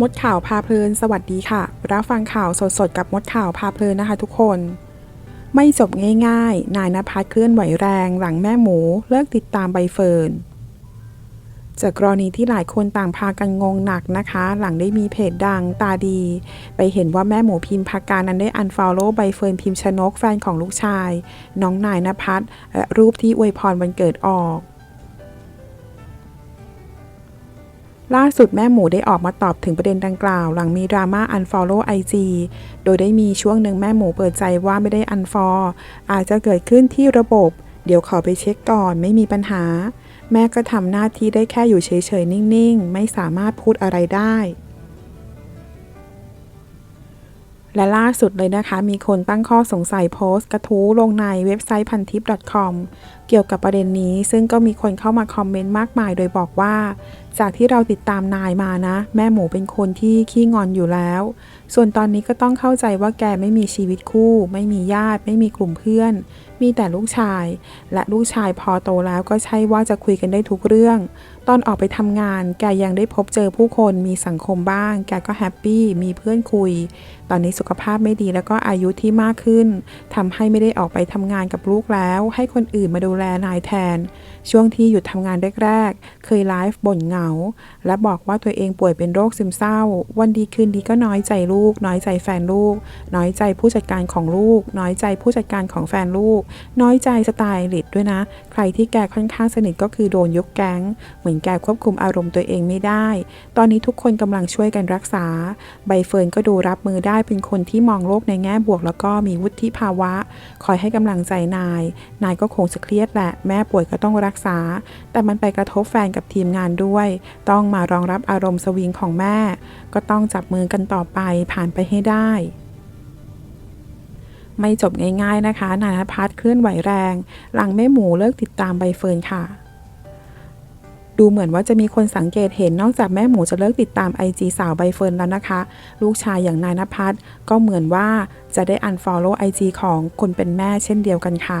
มดข่าวพาเพลิน สวัสดีค่ะ รับฟังข่าวสดๆ กับมดข่าวพาเพลินนะคะทุกคน ไม่จบง่ายๆ นายนภัสเคลื่อนไหวแรงหลังแม่หมูเลิกติดตามใบเฟิร์น จากกรณีที่หลายคนต่างพากันงงหนักนะคะ หลังได้มีเพจดังตาดี ไปเห็นว่าแม่หมูพิมพ์พาการนั้นได้อันฟอลโล่ใบเฟิร์นพิมพ์ชนกแฟนของลูกชาย น้องนายนภัสรูปที่อวยพรวันเกิดออก ล่าสุดแม่หมูได้ออกมาตอบถึงประเด็นดังกล่าว หลังมีดราม่า unfollow IG โดยได้มีช่วงหนึ่งแม่หมูเปิดใจว่าไม่ได้ unfollow อาจจะเกิดขึ้นที่ระบบ เดี๋ยวขอไปเช็คก่อนไม่มีปัญหา แม่ก็ทำหน้าที่ได้แค่อยู่เฉยๆ นิ่งๆ ไม่สามารถพูดอะไรได้และล่าสุดเลยนะคะ มีคนตั้งข้อสงสัยโพสต์กระทู้ลงในเว็บไซต์พันทิป .com เกี่ยวกับประเด็นนี้ซึ่งก็มีคนเข้ามาคอมเมนต์มากมาย โดยบอกว่า จากที่เราติดตามนายมานะ แม่หมูเป็นคนที่ขี้งอนอยู่แล้ว ส่วนตอนนี้ก็ต้องเข้าใจว่าแกไม่มีชีวิตคู่ ไม่มีญาติ ไม่มีกลุ่มเพื่อน มีแต่ลูกชาย และลูกชายพอโตแล้วก็ใช่ว่าจะคุยกันได้ทุกเรื่อง ตอนออกไปทำงาน แกยังได้พบเจอผู้คนมีสังคมบ้าง แกก็แฮปปี้มีเพื่อนคุย ตอนนี้สุขภาพไม่ดีแล้วก็อายุที่มากขึ้นทำให้ไม่ได้ออกไปทำงานกับลูกแล้ว ให้คนอื่นมาดูแลนายแทน ช่วงที่หยุดทำงานแรกๆ เคยไลฟ์บ่นเหงา และบอกว่าตัวเองป่วยเป็นโรคซึมเศร้า วันดีคืนดีก็น้อยใจลูก น้อยใจแฟนลูก น้อยใจผู้จัดการของลูก น้อยใจผู้จัดการของแฟนลูก น้อยใจสไตล์ลิดด้วยนะ ใครที่แกค่อนข้างสนิทก็คือโดนยกแก๊ง เหมือนแกควบคุมอารมณ์ตัวเองไม่ได้ ตอนนี้ทุกคนกำลังช่วยกันรักษา ใบเฟิร์นก็ดูรับมือได้เป็นคนที่มองโลกในแง่บวก แล้วก็มีวุฒิภาวะ คอยให้กำลังใจนาย นายก็คงจะเครียดแหละ แม่ป่วยก็ต้องรักษา แต่มันไปกระทบแฟนกับทีมงานด้วย ต้องมารองรับอารมณ์สวิงของแม่ ก็ต้องจับมือกันต่อไปผ่านไปให้ได้ไม่จบง่ายๆนะคะ นายนภัสเคลื่อนไหวแรง หลังแม่หมูเลิกติดตามใบเฟิร์นค่ะ ดูเหมือนว่าจะมีคนสังเกตเห็นนอกจากแม่หมูจะเลิกติดตาม IG สาวใบเฟิร์นแล้วนะคะ ลูกชายอย่างนายนภัสก็เหมือนว่าจะได้ unfollow IG ของคนเป็นแม่เช่นเดียวกันค่ะ